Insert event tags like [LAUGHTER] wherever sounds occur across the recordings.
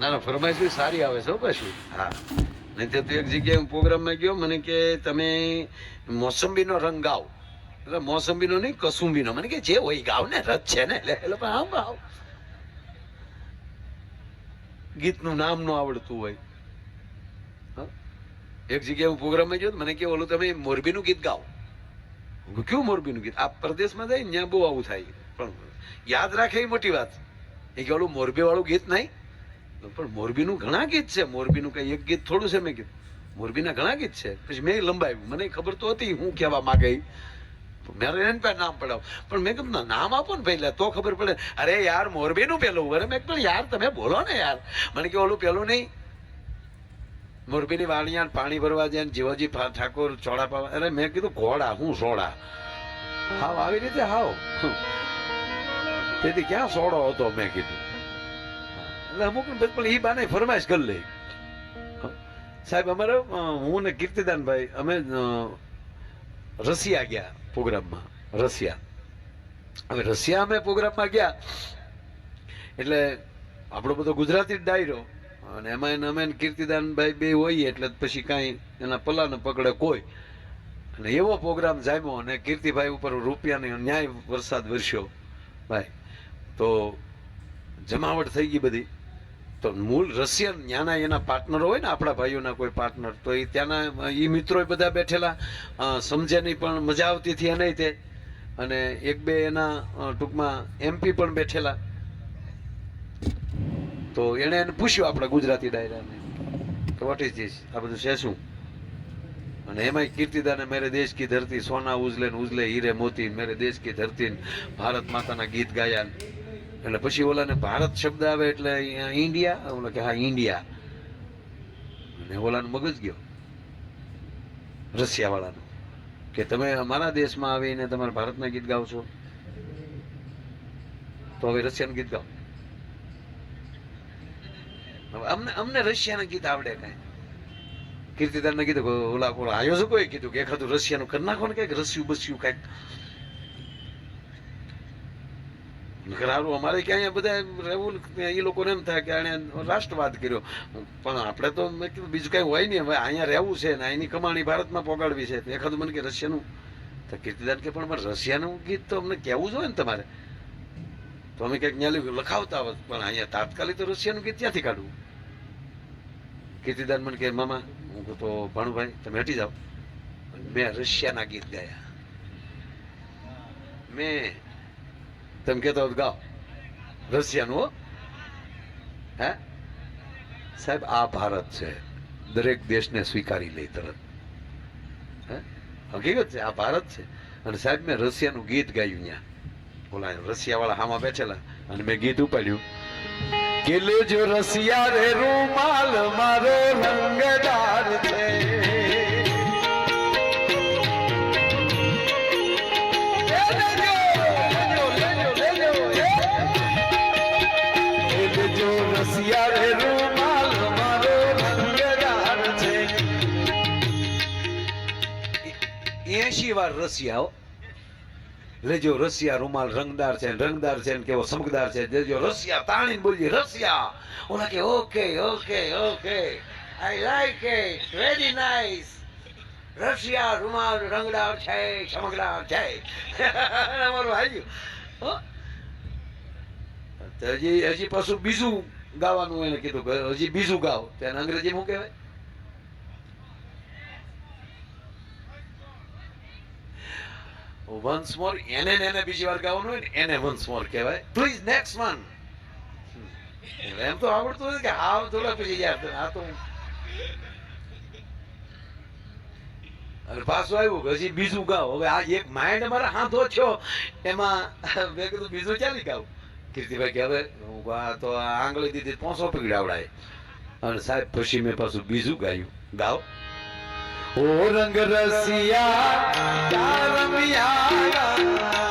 ના ના ફરમાઈશ બી સારી આવે છે હો હા. નહીં તો એક જગ્યાએ હું પ્રોગ્રામમાં ગયો મને કે તમે મોસંબીનો રંગ ગાઓ. એટલે મોસંબીનો નહીં કસુંબીનો. મને કે જે હોય ગાવ ને રથ છે ને. એટલે પણ હા ગાવ. ગીતનું નામ ન આવડતું હોય. હા? એક જગ્યાએ હું પ્રોગ્રામમાં ગયો મને કે ઓલું તમે મોરબીનું ગીત ગાઓ. કયું મોરબીનું ગીત? આ પ્રદેશમાં જાય ત્યાં બહુ આવું થાય. પણ યાદ રાખે એ મોટી વાત. એ કે ઓલું મોરબી વાળું ગીત નહીં? પણ મોરબીનું ઘણા ગીત છે. મોરબીનું કઈ એક ગીત થોડું છે મેં કીધું. મોરબીના ઘણા ગીત છે. પછી મેં લંબાવ્યું. મને ખબર તો હતી હું કહેવા માંગે. મારે એને પણ નામ પડાવ. પણ મેં કીધું નામ આપો ને પહેલા, તો ખબર પડે. અરે યાર, મોરબીનું પેલું અરે મેં કીધું, યાર, તમે બોલો ને યાર. મને કે ઓલું પેલું નહીં. મોરબીની વાણિયા પાણી ભરવા જાય જીવાજી ઠાકોર, ચોળા પાવા. અરે મેં કીધું, ઘોડા, હું સોડા. હાવ, આવી રીતે હાવ. તેથી ક્યાં સોડો હતો, મેં કીધું. એટલે અમુક પણ એ બાને ફરમાઈશ કરી લે. સાહેબ, અમારે હું ને કીર્તિદાનભાઈ, અમે રશિયા ગયા પ્રોગ્રામમાં, રશિયા. હવે રશિયા અમે પ્રોગ્રામમાં ગયા. એટલે આપણો બધો ગુજરાતી ડાયરો, અને એમાં એને, અમે કીર્તિદાનભાઈ બે હોઈએ, એટલે પછી કાંઈ એના પલ્લાને પકડે કોઈ. અને એવો પ્રોગ્રામ જામ્યો, અને કીર્તિભાઈ ઉપર રૂપિયાની ન્યાય વરસાદ વરસ્યો. ભાઈ, તો જમાવટ થઈ ગઈ બધી. તો મૂળ રશિયન ત્યાંના એના પાર્ટનરો હોય ને, આપણા ભાઈઓના કોઈ પાર્ટનર તો એ ત્યાંના એ મિત્રો બધા બેઠેલા સમજે નહીં પણ મજા આવતી હતી એને તે. અને એક બે એના ટૂંકમાં એમપી પણ બેઠેલા. તો એણે એને પૂછ્યું આપણા ગુજરાતી ડાયરાને, તો વોટ ઇઝ ધીસ આ બધું છે શું? અને એમાંય કીર્તિદાને, મેરે દેશ કી ધરતી, સોના ઉજલે ઉજલે, હીરે મોતી, મેરે દેશ કી ધરતી ભારત માતાના ગીત ગાયા એટલે પછી ઓલાને ભારત શબ્દ આવે એટલે ઇન્ડિયા, ઓલા કે હા, ઇન્ડિયા. અને ઓલાનું મગજ ગયો રશિયા વાળાનો કે તમે અમારા દેશમાં આવીને તમારે ભારતના ગીત ગાઓ છો? તો હવે રશિયાનું ગીત ગાઓ. અમને અમને રશિયાના ગીત આવડે કાંઈ. કીર્તિદાનને કીધું ઓલા ઓલા આયોજકોએ કીધું કે એખાદું રશિયાનું. કરી નાખો ને કંઈક રસ્યું બસ્યું કાંઈક. નકર અમારે કે અહીંયા બધા રહેવું એ લોકોને એમ થાય કે આણે રાષ્ટ્રવાદ કર્યો. પણ આપણે તો મેં કીધું બીજું કાંઈ હોય નહીં. હવે અહીંયા રહેવું છે ને અહીંની કમાણી ભારતમાં પોગાડવી છે. એ એખાદું મને કે રશિયાનું તો કીર્તિદાન કે પણ રશિયાનું ગીત તો અમને કહેવું જોઈએ ને તમારે. તો અમે કંઈક ન્યાલી લખાવતા હોત. પણ અહીંયા તાત્કાલિક તો રશિયાનું ગીત ક્યાંથી કાઢવું? કીર્તિદાન મને કે, મામા, હું તો ભાણુભાઈ તમે હટી જાઓ. મેં રશિયાના ગીત ગાયા. મેં તમે કહેતો હોત ગાઓ રશિયાનું હે સાહેબ આ ભારત છે દરેક દેશને સ્વીકારી લે તરત હકીકત છે આ ભારત છે અને સાહેબ મેં રશિયાનું ગીત ગાયું ત્યાં રશિયા વાળા હામાં બેઠેલા અને મેં ગીત ઉપાડ્યું કે લેજો રશિયા રે રૂમાલ મારો રંગદાર છે એસી વાર રસિયા લેજો રસિયા રૂમાલ રંગદાર છે રંગદાર છે ને કેવો સમકદાર છે. લેજો રસિયા તાણીને બોલીએ રસિયા ઓલા કે, okay okay okay. I like it very nice Russia રૂમાલ રંગદાર છે ચમકદાર છે. [LAUGHS] અમારું હાલ્યું. હજી હજી પાછું બીજું ગાવાનું એને કીધું હજી બીજું ગાવ તેને અંગ્રેજી શું કહેવાય? વન્સ મોર એને એને બીજી વાર ગાવાનું હોય ને એને વન્સ મોર કહેવાય પ્લીઝ નેક્સ્ટ વન એમ તો આવડતું નથી કે હાવ થોડા પછી યાર આ તો પાછું આવ્યું પછી બીજું ગાવ હવે આ એક માઇન્ડ મારા હાથો છો એમાં મેં કીધું બીજું ચાલી ગાવ કીર્તિભાઈ કે હવે હું આ તો આંગળી દીધી પોસો પીવડાવડાય અને સાહેબ પછી મેં પાછું બીજું ગાયું ગાવ ઓ રંગ રસિયા તારમિયા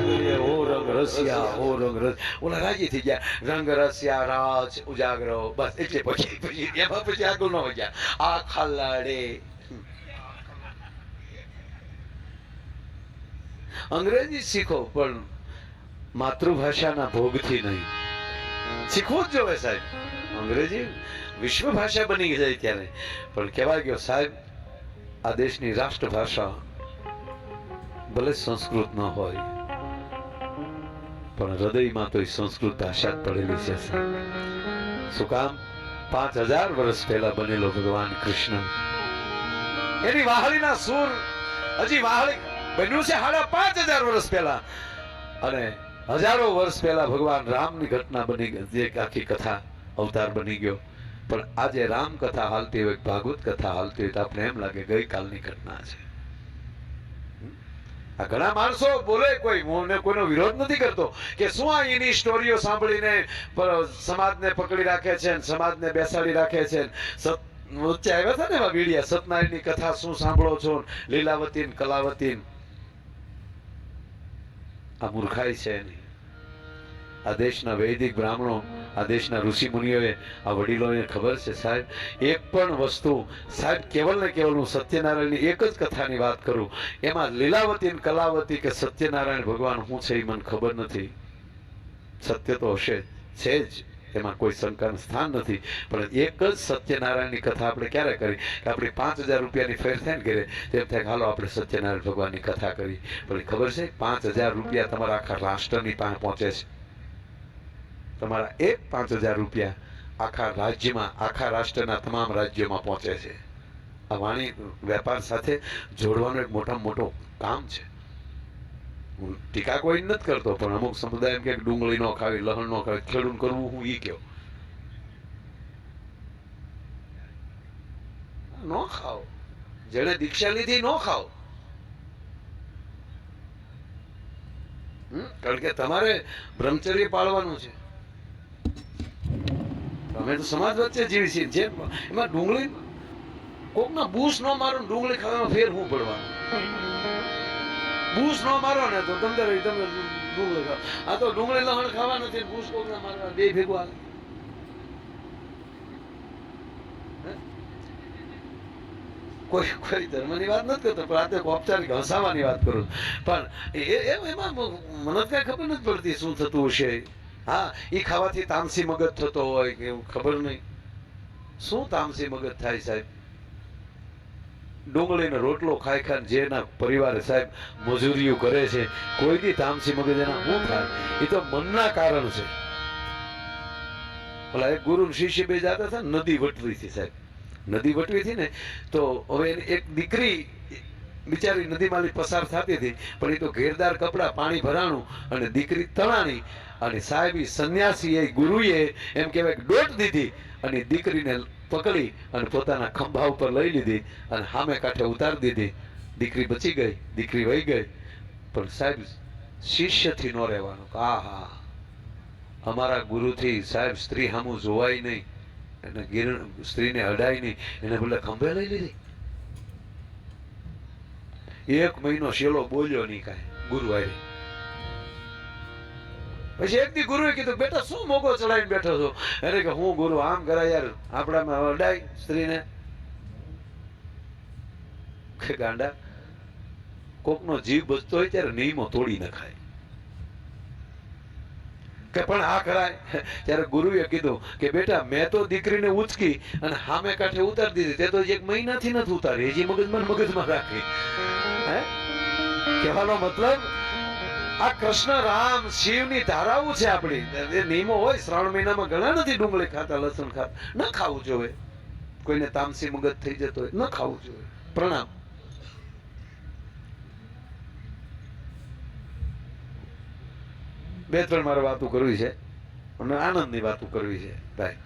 કરીએ ઓ રંગ રસિયા અંગ્રેજી શીખો પણ માતૃભાષાના ભોગથી નહીં શીખવું જ જોવે સાહેબ અંગ્રેજી વિશ્વ ભાષા બની જાય ત્યારે પણ કહેવા ગયો સાહેબ આ દેશની રાષ્ટ્રભાષા ભલે સંસ્કૃત ન હોય પણ હૃદયમાં તો એ સંસ્કૃત ભાષા પડેલી છે શું કામ પાંચ હજાર વર્ષ પહેલા બનેલો ભગવાન કૃષ્ણ એની વાહળીના સુર હજી વાહળી બન્યું છે સાડા પાંચ હજાર વર્ષ પહેલા અને હજારો વર્ષ પહેલા ભગવાન રામની ઘટના બની જે આખી કથા અવતાર બની ગયો પણ આજે રામ કથા હાલતી હોય ભાગવત કથા હાલતી હોય તો આપણે એમ લાગે ગઈકાલની ઘટના છે ઘણા માણસો બોલે કોઈ, હું કોઈનો વિરોધ નથી કરતો કે શું આ એની સ્ટોરીઓ સાંભળીને સમાજને પકડી રાખે છે સમાજને બેસાડી રાખે છે વચ્ચે આવ્યા હતા ને એવા વીડિયા, સત્યનારાયણની કથા શું સાંભળો છો લીલાવતીન લીલાવતી ને કલાવતી આ મૂર્ખાઈ છે એની. આ દેશના વૈદિક બ્રાહ્મણો, આ દેશના ઋષિ મુનિઓએ, આ વડીલોને ખબર છે સાહેબ? એક પણ વસ્તુ, સાહેબ, કેવલ ને કેવલ હું સત્યનારાયણની એક જ કથાની વાત કરું. એમાં લીલાવતી ને કલાવતી કે સત્યનારાયણ ભગવાન શું છે એ મને ખબર નથી. સત્ય તો હશે છે જ. એમાં કોઈ શંકાનું સ્થાન નથી. પણ એક જ સત્યનારાયણની કથા આપણે ક્યારે કરી? કે આપણી પાંચ હજાર રૂપિયાની ફેર થાય ને ઘરે, તેમ થાય હાલો આપણે સત્યનારાયણ ભગવાનની કથા કરી. પણ ખબર છે? પાંચ હજાર રૂપિયા તમારા આખા રાષ્ટ્રની પાસે પહોંચે છે. તમારા એક પાંચ હજાર રૂપિયા આખા રાજ્યમાં, આખા રાષ્ટ્રના તમામ રાજ્યોમાં પહોંચે છે. આ વાણી વેપાર સાથે જોડવાનું એક મોટામાં મોટું કામ છે. હું ટીકા કોઈ નથી કરતો, પણ અમુક સમુદાય એમ કે ડુંગળી નો ખાવી, લહણ નો ખાવી, ખેડૂત કરવું હું ઈ કયો. નો ખાઓ. જેને દીક્ષા લીધી નો ખાઓ? કારણ કે તમારે બ્રહ્મચર્ય પાળવાનું છે. અમે તો સમાજ વચ્ચે જીવી છીએ જે એમાં ડુંગળી, કોકના બૂસ નો મારો ડુંગળી ખાવામાં ફેર હું પડવાનો? બૂસ નો મારો ને તો તમને તમે ડુંગળી ખાવ. આ તો ડુંગળી લહણ ખાવા નથી બૂસ કોકના મારવા બે ભેગું હે? કોઈ કોઈ ધર્મની વાત નથી કરતો, પણ ઔપચારિક હસાવાની વાત કરું પણ એ- એમાં મને કઈ ખબર નથી પડતી શું થતું હશે. હા એ ખાવાથી તામસી મગજ થતો હોય કે ખબર નહીં. શું તામસી મગજ થાય સાહેબ? ડુંગળીનો રોટલો ખાઈ ખાન જેના પરિવારે સાહેબ મજૂરીઓ કરે છે, કોઈ દી તામસી મગજ એના શું થાય. એ તો મનના કારણ છે. ઓલા એક ગુરુ શિષ્ય બે જતા હતા નદી વટવી થી સાહેબ. નદી વટવી થી ને, તો હવે એક દીકરી બિચારી નદીમાંથી પસાર થતી હતી, પણ એ તો ઘેરદાર કપડા, પાણી ભરાણું અને દીકરી તણાણી અને સાહેબ એ ગુરુએ એમ કહેવાય દોટ દીધી અને દીકરીને પકડી અને પોતાના ખંભા ઉપર લઈ લીધી અને સામે કાંઠે ઉતારી દીધી. દીકરી બચી ગઈ, દીકરી વહી ગઈ. પણ સાહેબ શિષ્યથી ન રહેવાનું. આ હા અમારા ગુરુથી સાહેબ સ્ત્રી સામું જોવાય નહીં. એને ગીર સ્ત્રીને અડાય નહીં. એને બોલે ખંભે લઈ લીધી. એક મહિનો શેલો બોલ્યો નહીં કાંઈ, ગુરુ હારે. પછી એક દી ગુરુએ કીધું, બેટા, શું મોગો ચડાવીને બેઠો છો? અરે કે હું ગુરુ, આમ કરાય યાર, આપણામાં અડાય સ્ત્રીને. કે ગાંડા, કોકનો જીવ બચતો હોય ત્યારે નિયમો તોડી નખાય કે પણ આ કરાય. ત્યારે ગુરુએ કીધું કે, બેટા, મેં તો દીકરીને ઉચકી અને સામે કાંઠે ઉતારી દીધી. તે તો એક મહિનાથી નથી ઉતારી. હજી મગજમાં મગજમાં રાખી. કહેવાનો મતલબ, આ કૃષ્ણ રામ શિવની ધારાઓ છે આપણી. એ નિયમો હોય, શ્રાવણ મહિનામાં ઘણા નથી ડુંગળી ખાતા, લસણ ખાતા. ન ખાવું જોઈએ. કોઈને તામસી મગજ થઈ જતો હોય, ન ખાવું જોઈએ. પ્રણામ. બે ત્રણ મારે વાતો કરવી છે. અને આનંદની વાતો કરવી છે. ભાઈ,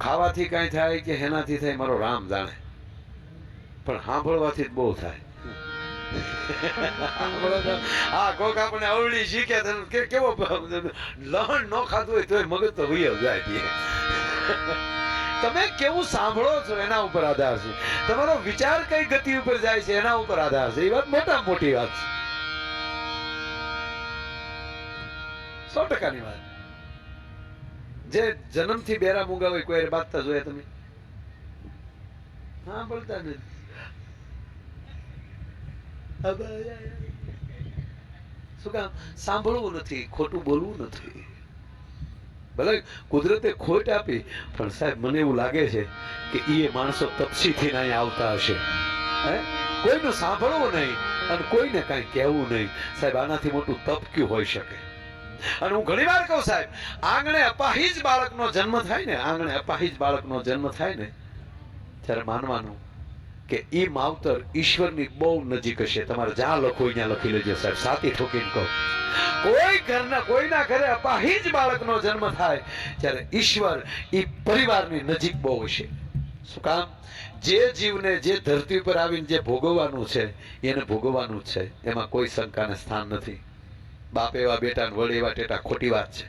ખાવાથી કાંઈ થાય કે હેનાથી થાય, મારો રામ જાણે. પણ સાંભળવાથી જ બહુ થાય. તમે કેવું સાંભળો છો એના ઉપર આધાર છે? તમારો વિચાર કઈ ગતિ ઉપર જાય છે એના ઉપર આધાર છે? એ વાત મોટા મોટી વાત છે. સો ટકાની વાત. જે જન્મથી બેરા મૂંગા હોય કોઈ બાંધતા જોયા તમે? હા, બોલતા નથી. શું કામ? સાંભળવું નથી, ખોટું બોલવું નથી. ભલે કુદરતે ખોટ આપી, પણ સાહેબ, મને એવું લાગે છે કે એ માણસો તપસીથી અહીંયા આવતા હશે. હે? કોઈનું સાંભળવું નહીં, અને કોઈને કાંઈ કહેવું નહીં. સાહેબ, આનાથી મોટું તપ કયું હોઈ શકે? અને હું ઘણી વાર કહું, સાહેબ, આંગણે અપાહિજ બાળકનો જન્મ થાય ને, આંગણે અપાહિજ બાળકનો જન્મ થાય ને, ત્યારે માનવાનું કે ઈ માવતર ઈશ્વરની બહુ નજીક હશે. તમારે જ્યાં લખો ત્યાં લખી લેજો સાહેબ. સાતી ઠોકીને કહો. કોઈ ઘરના, કોઈના ઘરે અપાહિજ બાળકનો જન્મ થાય, ત્યારે ઈશ્વર એ પરિવારની નજીક બહુ હશે. શું કામ? જે જીવને જે ધરતી પર આવીને જે ભોગવવાનું છે, એને ભોગવવાનું જ છે. એમાં કોઈ શંકાને સ્થાન નથી. બાપ એવા બેટા વડ એવા ટેટા ખોટી વાત છે.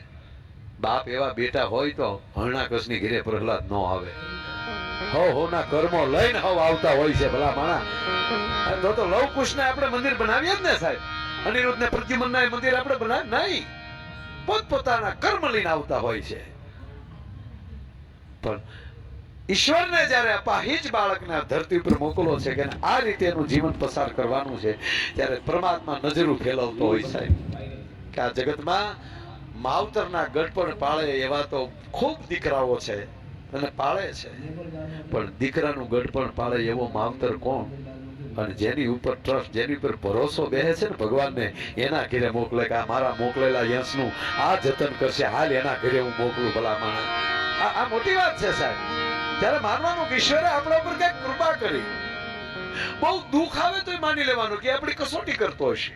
બાપ એવા બેટા હોય તો હરણાકસની ઘેરે પ્રહલાદ ન આવે. હો હોના કર્મો લઈને હવ આવતા હોય છે ભલા માણા. તો તો લવ કુશને આપણે મંદિર બનાવીએ જ ને સાહેબ. અનિરુદ્ધ ને પ્રદ્યુમનના મંદિર આપણે બનાવી નહીં. પોતપોતાના કર્મ લઈને આવતા હોય છે. પણ ઈશ્વરને જ્યારે અપાહિજ બાળકને ધરતી ઉપર મોકલો છે કે આ રીતે એનું જીવન પસાર કરવાનું છે, ત્યારે પરમાત્મા નજરું ફેલાવતો હોય સાહેબ. કે આ જગતમાં માવતરના ગઢપણ પાળે એવા તો ખૂબ દીકરાઓ છે. અને પાળે છે. પણ દીકરાનું ગઢપણ પાળે એવો માવતર કોણ? અને જેની ઉપર ટ્રસ્ટ જેની ઉપર ભરોસો બેસે છે ને ભગવાનને, એના ઘરે મોકલે કે આ મારા મોકલેલા યશનું આ જતન કરશે, હાલ એના ઘરે હું મોકલું ભલા આ મોટી વાત છે સાહેબ. ત્યારે માનવાનું ઈશ્વરે આપણા ઉપર કંઈક કૃપા કરી, બહુ દુઃખ આવે તો માની લેવાનું કે આપણી કસોટી કરતો હશે.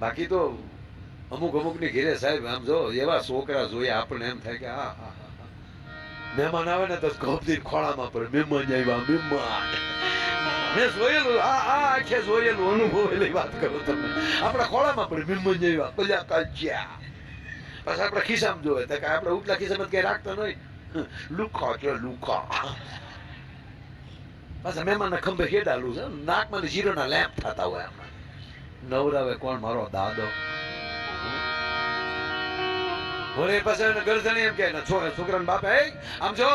બાકી તો અમુક અમુકની ઘેરે સાહેબ, આમ જો, એવા છોકરા જોઈએ, આપણને એમ થાય કે, હા. મહેમાન આવે ને તો કબજી ખોળામાં પડે, મહેમાન આવ્યા, મહેમાન. મેં જોયેલું, આ આ આખે જોયેલું અનુભવેલી વાત કરું તમને. આપણા ખોળામાં પડે, મહેમાન આવ્યા બધા કાચ્યા પછી આપણે ખિસ્સામાં જોવે, તો કે આપણે ઉપલા ખિસ્સામાં કઈ રાખતા નહીં. લુખો કે લુખો. પાછા મહેમાનના ખંભે હેડાલું છે. નાકમાં જીરોના લેમ્પ થતા હોય આમાં નવરાવે કોણ? મારો દાદો. વળી પાસે ગરજણી એમ કે છોકરાના બાપે આમ જો,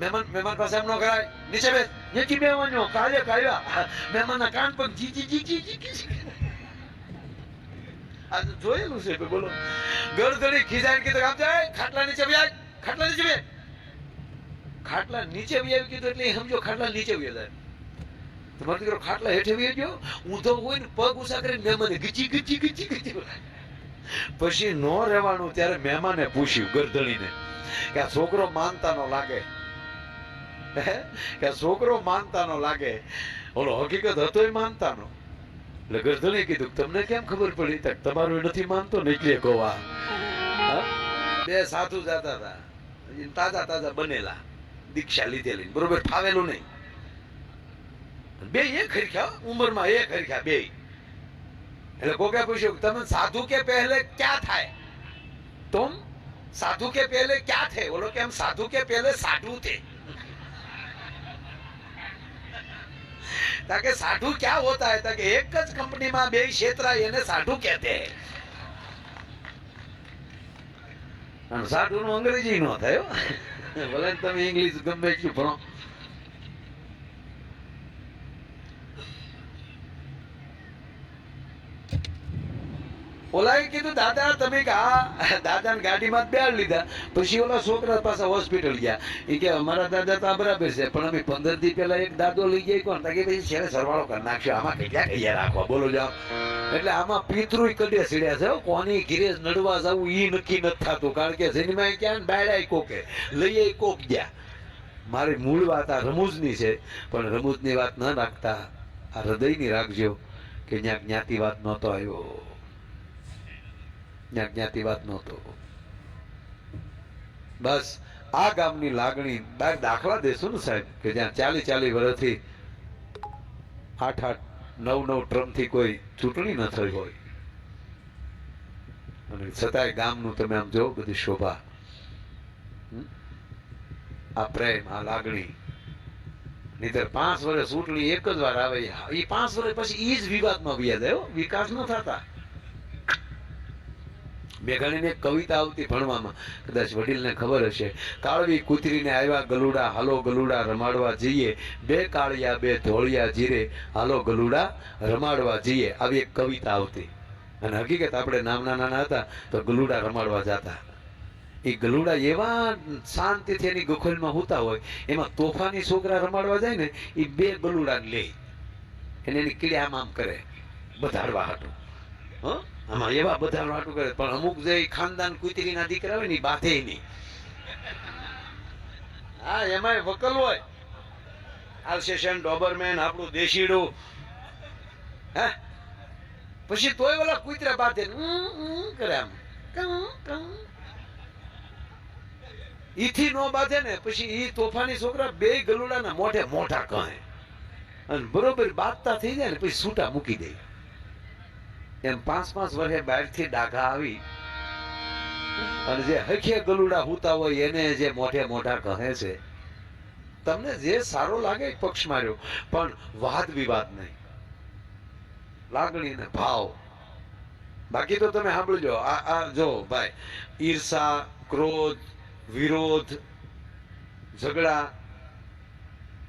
મહેમાન મહેમાન પાસે એમ ન કરાય. નીચે બેસ. નીચે બેવાનો કાલે કાવ્યા મહેમાનના કાન પર જી જી જી જી જી. આ જોયેલું છે બોલો. ગરદડી ખીજાઈને કીધું, આમ જાય, ખાટલા નીચે બે ખાટલા નીચે બે ખાટલા નીચે વ્યાય કીધું એટલે સમજો ખાટલા નીચે વ્યા જાય તમારે દીકરો ખાટલા હેઠે વ્યા ગયો. ઊંધો હોય ને પગ ઉષા કરીને મહેમાને ગીચી ગીચી ગીચી ગીચી પછી નો રહેવાનું ત્યારે મહેમાને પૂછ્યું ગરદણીને કે આ છોકરો માનતા નો લાગે કે છોકરો માનતા નો લાગે? ઓલો હકીકત હતો માનતા નો એટલે ગરદણીએ કીધું, તમને કેમ ખબર પડી? તમારું નથી માનતો ને એટલે ગોવા. બે સાધુ જતા હતા. તાજા તાજા બનેલા. દીક્ષા લીધેલી. બરોબર, ફાવેલું નહીં. બે એક હરખ્યા ઉંમરમાં એક હરખ્યા, બે. એટલે કોકે પૂછ્યું કે તમે સાધુ કે પહેલે ક્યાં થાય तुम साधु के पहले क्या थे बोलो कि हम साधु के पहले साधु थे ताकि साधु क्या होता है ताकि एक જ કંપનીમાં બે ક્ષેત્રાય એને સાધુ કહેતે અને સાધુ નું અંગ્રેજી નો થયો ભલે ને તમે ઇંગ્લિશ ગમે એટલું ભણો ઓલાએ કીધું, દાદા, તમે કે આ દાદાને ગાડીમાં જ બેહાડી લીધા. પછી ઓલા છોકરા પાસે હોસ્પિટલ ગયા. એ કે, અમારા દાદા તો બરાબર છે, પણ અમે પંદર દી પહેલા એક દાદો લઈ ગયા કોણ? કે પછી છેલ્લે સરવાળો કરી નાખ્યો. આમાં કઈ કઈ રાખવા? બોલો જાઓ એટલે આમાં પિતૃ કડે સીડ્યા છે કોની ઘીરે નડવા જવું ઈ નક્કી નથી થતું, કારણ કે સિનેમા ક્યાં બાયડા કોકે લઈએ કોક ગયા. મારી મૂળ વાત આ રમૂજની છે, પણ રમૂજની વાત ન રાખતા. આ હૃદયની રાખજો કે જ્યાં જ્ઞાતિ વાત નહોતો આવ્યો. જ્ઞાતિવાદ નહોતો. બસ આ ગામની લાગણી દાખલા દેશું ને સાહેબ, કે જ્યાં ચાલી ચાલી વર્ષથી આઠ આઠ નવ નવ ટ્રમથી કોઈ ચૂંટણી ન થઈ હોય. અને છતાંય ગામનું તમે આમ જો બધી શોભા. આ પ્રેમ, આ લાગણી. નહીતર પાંચ વર્ષ ચૂંટણી એક જ વાર આવે. એ પાંચ વર્ષ પછી એ જ વિવાદમાં વ્યાજ આવ્યો. વિકાસ ન થતા. મેઘાણીને કવિતા આવતી ભણવામાં. કદાચ વડીલને ખબર હશે. કાળવી કૂતરીને આવ્યા ગલુડા, હાલો ગલુડા રમાડવા જઈએ. બે કાળિયા, બે ધોળિયા જીરે, હાલો ગલુડા રમાડવા જઈએ. આવી એક કવિતા આવતી. અને હકીકત આપણે નામના નાના હતા તો ગલુડા રમાડવા જતા. એ ગલુડા એવા શાંતિથી એની ગોખલમાં હોતા હોય, એમાં તોફાની છોકરા રમાડવા જાય ને એ બે ગલુડાને લે. એને એની કીડે આમ આમ કરે. બધાડવા હતું હં? આમાં એવા બધા વાટું કરે પણ અમુક જે ખાનદાન કુતરીના દીકરા હોય ને બાંધે નહીં. હા એમાંય વકલ હોય. આલ્સેશન ડોબરમેન આપણું દેશીડું. હે? પછી તોય ઓલા કુતરા ઉમ કરે આમ. કમ, કમ. ઈથી નો બાંધે ને પછી ઈ તોફાની છોકરા બે ગલુડાના મોઢે મોઢા કહે. અને બરોબર બાંધતા થઈ જાય ને પછી છૂટા મૂકી દે. એમ પાંચ પાંચ વર્ષે બહારથી ડાઘા આવી અને જે હખે ગલુડા હોતા હોય એને જે મોઢે મોઢા કહે છે, તમને જે સારો લાગે પક્ષ માર્યો, પણ વાદ વિવાદ નહીં. લાગણી ને ભાવ. બાકી તો તમે સાંભળજો, આ આ જો ભાઈ, ઈર્ષા, ક્રોધ, વિરોધ, ઝઘડા,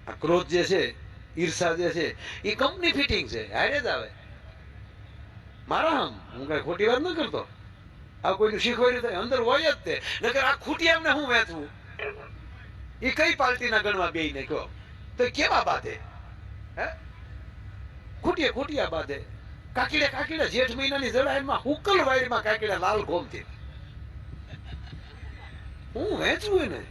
આ ક્રોધ જે છે, ઈર્ષા જે છે, એ કંપની ફિટિંગ છે, હારે જ આવે. મારા હમ, હું કઈ ખોટી વાત ન કરતો. આ કોઈનું શીખવાડ્યું થાય અંદર હોય જ તે. નકર આ ખૂટિયામને હું વેચવું? એ કઈ પાર્ટીના ગણવા બે ને કહો તો કેવા બાધે? હે? ખૂટીએ ખૂટિયા બાધે. કાકીડે કાકીડે જેઠ મહિનાની જળાયમાં હુકલ વાડીમાં કાકીડે લાલ ગોમતી. હું વેચવું એને?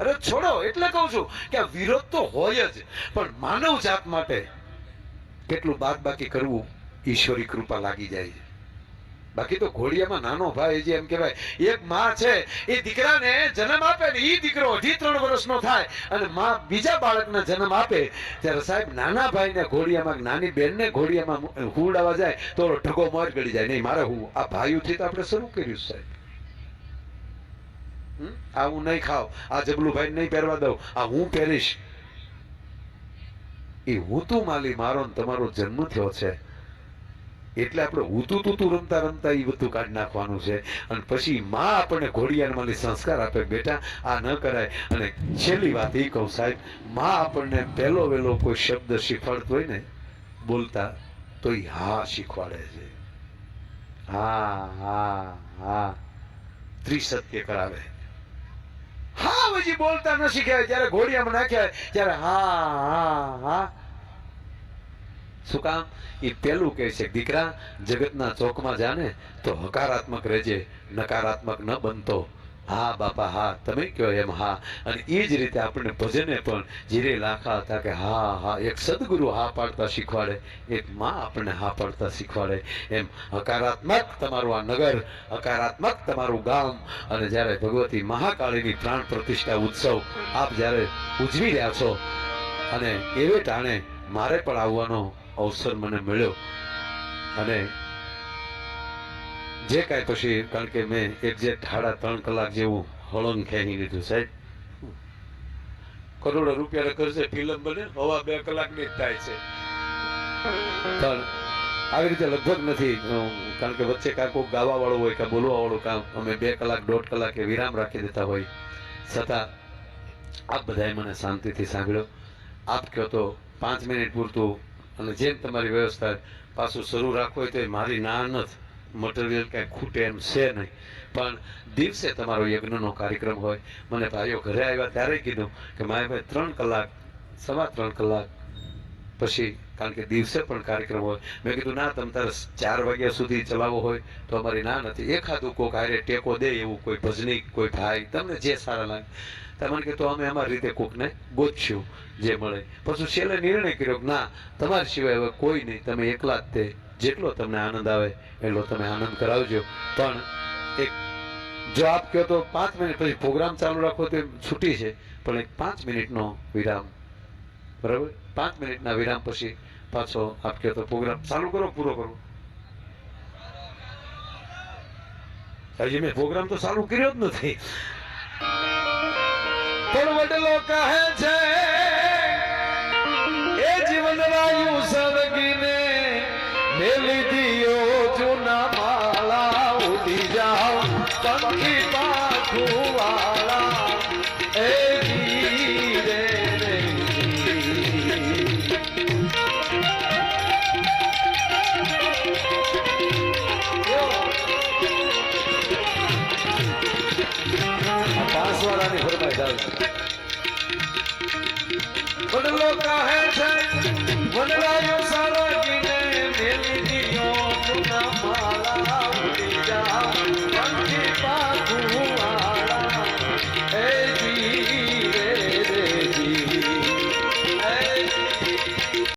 અરે છોડો, એટલે કહું છું કે આ વિરોધ તો હોય જ. પણ માનવ જાત માટે કેટલું બાદ બાકી કરવું ઈશ્વરી કૃપા લાગી જાય છે. બાકી તો ઘોડિયામાં નાનો ભાઈ જે એમ કહેવાય, એક માં છે, એ દીકરાને જન્મ આપે ને એ દીકરો અઢી ત્રણ વર્ષનો થાય અને માં બીજા બાળકને જન્મ આપે, ત્યારે સાહેબ નાના ભાઈને ઘોડિયામાં, નાની બેનને ઘોડિયામાં હુડાવા જાય તો ઢગો મોજ ગળી જાય. નહીં, મારે હું, આ ભાઈઓથી તો આપણે શરૂ કર્યું સાહેબ? આ હું નહીં ખાવ, આ જબલું ભાઈ નહીં પહેરવા દઉં, આ હું પહેરીશ. એ હું તું માલી, મારો તમારો જન્મ થયો છે. એટલે આપણે ઉતું તુતું રમતા રમતા એ બધું કાઢી નાખવાનું છે. અને પછી માં આપણને ઘોડિયામાં સંસ્કાર આપે બેટા, આ ન કરાય. અને છેલ્લી વાત એ કહું સાહેબ, માં આપણને પહેલો વહેલો કોઈ શબ્દ શીખવાડતો હોય ને, બોલતા, તો એ હા શીખવાડે છે. હા હા હા. ત્રિસત્ય કરાવે. હા, હજી બોલતા ન શીખ્યા. જ્યારે ઘોડિયામાં નાખ્યા, ત્યારે હા હા હા. શું કામ? એ પેલું કહે છે, દીકરા, જગતના ચોકમાં જાને તો હકારાત્મક રહેજે, નકારાત્મક ન બનતો. હા, બાપા, હા, તમે કહો એમ, હા. અને એ જ રીતે આપણને ભજને પણ જીરે લાખા હતા કે, હા હા, એક સદગુરુ હા પાડતા શીખવાડે, એક માં આપણને હા પાડતા શીખવાડે. એમ, હકારાત્મક તમારું આ નગર, હકારાત્મક તમારું ગામ. અને જ્યારે ભગવતી મહાકાળીની પ્રાણ પ્રતિષ્ઠા ઉત્સવ આપ જ્યારે ઉજવી રહ્યા છો, અને એવે ટાણે મારે પણ આવવાનો અવસર મને મળ્યો. અને જે કાંઈ પછી, કારણ કે મેં એક્ઝેક્ટ સાડા ત્રણ કલાક જેવું હળંગ ખેંચી લીધું, સાહેબ. કરોડો રૂપિયા ખર્ચે ફિલ્મ બને, હવા બે કલાકની જ થાય છે. પણ આવી રીતે લગભગ નથી. કારણ કે વચ્ચે કાં કોઈ ગાવા વાળું હોય કાં બોલવા વાળું કામ, અમે બે કલાક, દોઢ કલાકે વિરામ રાખી દેતા હોય. છતાં આપ બધાએ મને શાંતિથી સાંભળ્યો. આપ કહો તો પાંચ મિનિટ પૂરતું અને જેમ તમારી વ્યવસ્થા પાછું શરૂ રાખવું હોય તો એ મારી ના નથી. મટીરિયલ કાંઈ ખૂટે એમ છે નહીં. પણ દિવસે તમારો યજ્ઞનો કાર્યક્રમ હોય. મને ભાઈઓ ઘરે આવ્યા ત્યારે કીધું કે મારે ભાઈ ત્રણ કલાક, સવા ત્રણ કલાક પછી, કારણ કે દિવસે પણ કાર્યક્રમ હોય. મેં કીધું, ના, તમે તારે ચાર વાગ્યા સુધી ચલાવવો હોય તો અમારી ના નથી. એખાદું કોક હારે ટેકો દે એવું કોઈ ભજની, કોઈ ભાઈ, તમને જે સારા લાગે. તમને કે તો અમે અમારી રીતે કોકને ગોતશું જે મળે પછી છેલ્લે નિર્ણય કર્યો ના તમારી સિવાય હવે કોઈ નહીં તમે એકલા જ તે જેટલો તમને આનંદ આવે એટલો તમે આનંદ કરાવજો પણ એક જો આપ કહો તો પાંચ મિનિટ પછી પ્રોગ્રામ ચાલુ રાખો તે છૂટી છે પણ એક પાંચ મિનિટનો વિરામ બરાબર પાંચ મિનિટના વિરામ પછી પાછો આપ કહો તો પ્રોગ્રામ ચાલુ કરો પૂરો કરો હજી મેં પ્રોગ્રામ તો ચાલુ કર્યો જ નથી વડલો કહે છે એ જીવન રાયું સદગીને મેલી દિયો જૂના